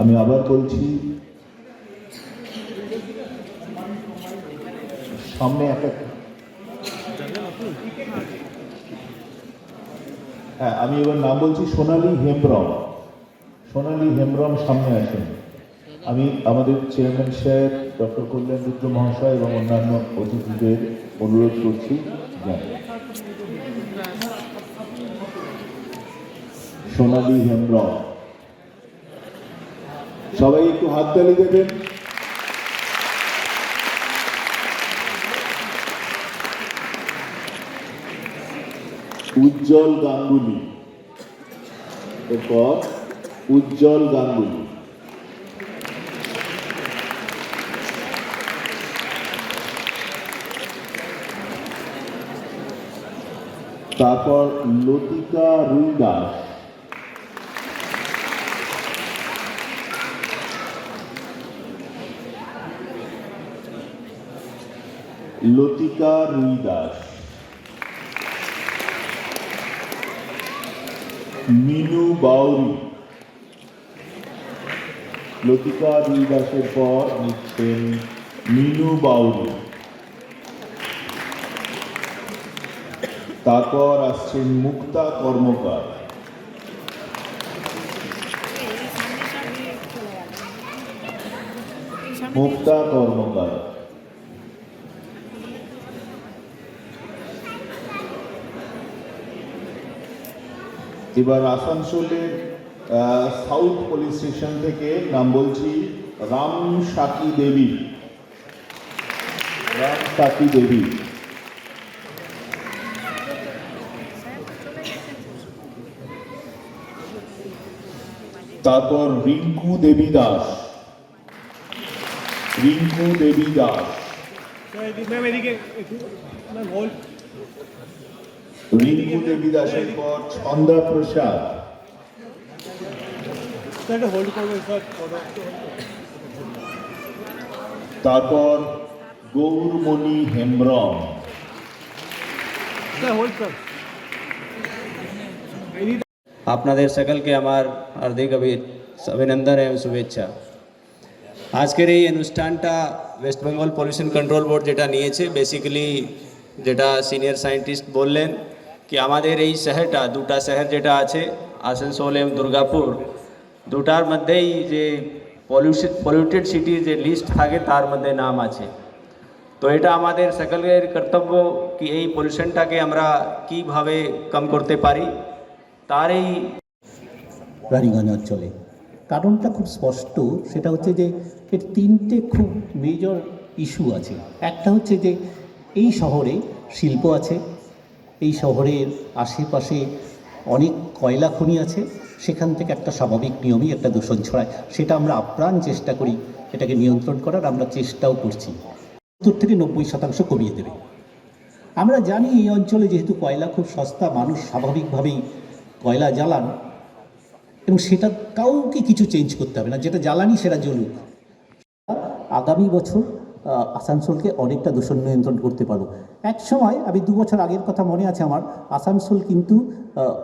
আমি আবার বলছি, সামনে একটা হ্যাঁ আমি এবার নাম বলছি সোনালী হেমব্রম। সোনালী হেমব্রম সামনে আসেন। আমি আমাদের চেয়ারম্যান সাহেব, ডক্টর কল্যাণ রুদ্র মহাশয় এবং অন্যান্য অতিথিদের অনুরোধ করছি সোনালী হেমব্রম। সবাই একটু হাত হাততালি দেবেন। উজ্জ্বল গাঙ্গুলি। এরপর উজ্জ্বল গাঙ্গুলি। তারপর লতিকা রুই দাস লতিকা রুই দাস। মিনু বাউরি। লতিকা রুই দাসের পর নিচ্ছেন মিনু বাউরি। তারপর আসছেন মুক্তা কর্মকার। মুক্তা কর্মকার। এবার আসানসোলের সাউথ পুলিশ স্টেশন থেকে নাম বলছি রাম সাকি দেবী। রাম সাকি দেবী। তারপর রিঙ্কু দেবী দাস। রিঙ্কু দেবী দাস। রিঙ্কু দেবী দাসের পর ছন্দা প্রসাদ স্যার এটা হোল্ড করবেন স্যার ফটো তারপর Gourmoni Hembram sir hold sir any আপনাদের সকলকে আমার হার্দিক অভি- অভিনন্দন এবং শুভেচ্ছা আজকের এই অনুষ্ঠানটা West Bengal pollution control board যেটা নিয়েছে বেসিক্যালি যেটা সিনিয়র সায়েন্টিস্ট বললেন কি আমাদের এই শহরটা, দুটা শহর যেটা আছে, আসানসোল এবং দুর্গাপুর, দুটার মধ্যেই যে পলিউশন পলিউটেড সিটির যে লিস্ট থাকে, তার মধ্যে নাম আছে। তো এটা আমাদের সকলের কর্তব্য কি এই পলিউশনটাকে আমরা কীভাবে কম করতে পারি, তার এই রানীগঞ্জ অঞ্চলে। কারণটা খুব স্পষ্ট, সেটা হচ্ছে যে এর তিনটে খুব মেজর ইস্যু আছে। একটা হচ্ছে যে এই শহরে শিল্প আছে এই শহরের আশেপাশে অনেক কয়লা খনি আছে, সেখান থেকে একটা স্বাভাবিক নিয়মই একটা দূষণ ছড়ায়। সেটা আমরা আপ্রাণ চেষ্টা করি, এটাকে নিয়ন্ত্রণ করার, আমরা চেষ্টাও করছি। সত্তর থেকে নব্বই শতাংশ কমিয়ে দেবে। আমরা জানি এই অঞ্চলে যেহেতু কয়লা খুব সস্তা, মানুষ স্বাভাবিকভাবেই কয়লা জ্বালান, এবং সেটা কাউকে কিছু চেঞ্জ করতে হবে না, যেটা জ্বালানি সেটা জ্বলুক। আগামী বছর আসানসোলকে অনেকটা দূষণ নিয়ন্ত্রণ করতে পারব এক সময় আমি দু বছর আগের কথা মনে আছে আমার, আসানসোল কিন্তু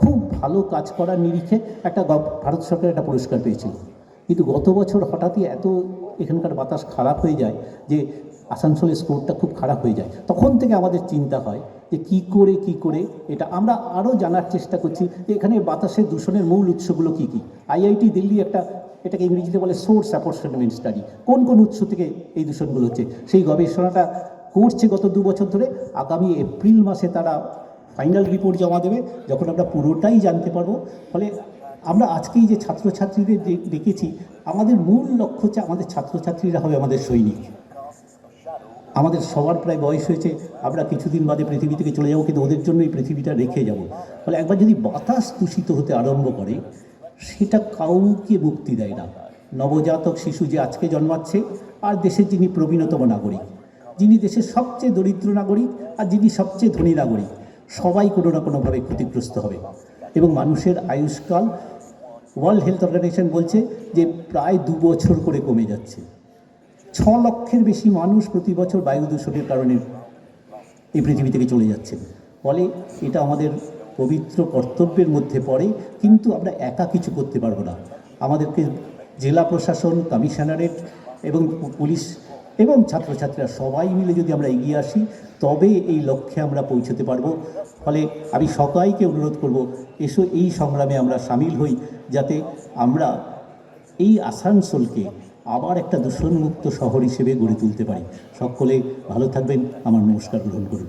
খুব ভালো কাজ করার নিরিখে একটা ভারত সরকার একটা পুরস্কার পেয়েছিল। কিন্তু গত বছর হঠাৎই এত এখানকার বাতাস খারাপ হয়ে যায় যে আসানসোলের স্কোরটা খুব খারাপ হয়ে যায়। তখন থেকে আমাদের চিন্তা হয় যে কি করে কি করে? এটা আমরা আরও জানার চেষ্টা করছি যে এখানে বাতাসের দূষণের মূল উৎসগুলো কি কি? আইআইটি দিল্লি একটা এটাকে ইংরেজিতে বলে সোর্স অ্যাপোর্শনমেন্ট স্টাডি কোন কোন উৎস থেকে এই দূষণগুলো হচ্ছে? সেই গবেষণাটা করছে গত দু বছর ধরে। আগামী এপ্রিল মাসে তারা ফাইনাল রিপোর্ট জমা দেবে। যখন আমরা পুরোটাই জানতে পারব। ফলে আমরা আজকেই যে ছাত্রছাত্রীদের দেখেছি, আমাদের মূল লক্ষ্য হচ্ছে আমাদের ছাত্রছাত্রীরা হবে আমাদের সৈনিক। আমাদের সবার প্রায় বয়স হয়েছে। আমরা কিছুদিন বাদে পৃথিবী থেকে চলে যাব, কিন্তু ওদের জন্য এই পৃথিবীটা রেখে যাব। ফলে একবার যদি বাতাস দূষিত হতে আরম্ভ করে সেটা কাউকে মুক্তি দেয় না। নবজাতক শিশু যে আজকে জন্মাচ্ছে, আর দেশের যিনি প্রবীণতম নাগরিক, যিনি দেশের সবচেয়ে দরিদ্র নাগরিক, আর যিনি সবচেয়ে ধনী নাগরিক, সবাই কোনো না কোনোভাবে ক্ষতিগ্রস্ত হবে। এবং মানুষের আয়ুষ্কাল ওয়ার্ল্ড হেলথ অর্গানাইজেশন বলছে যে প্রায় দু বছর করে কমে যাচ্ছে। ছ লক্ষের বেশি মানুষ প্রতি বছর বায়ু দূষণের কারণে এই পৃথিবী থেকে চলে যাচ্ছে ফলে এটা আমাদের পবিত্র কর্তব্যের মধ্যে পড়ে, কিন্তু আমরা একা কিছু করতে পারব না। আমাদেরকে জেলা প্রশাসন, কমিশনারেট এবং পুলিশ এবং ছাত্রছাত্রীরা সবাই মিলে যদি আমরা এগিয়ে আসি, তবে এই লক্ষ্যে আমরা পৌঁছতে পারব। ফলে আমি সবাইকে অনুরোধ করব, এসো এই সংগ্রামে আমরা সামিল হই, যাতে আমরা এই আসানসোলকে আবার একটা দূষণমুক্ত শহর হিসেবে গড়ে তুলতে পারি। সকলে ভালো থাকবেন। আমার নমস্কার গ্রহণ করুন।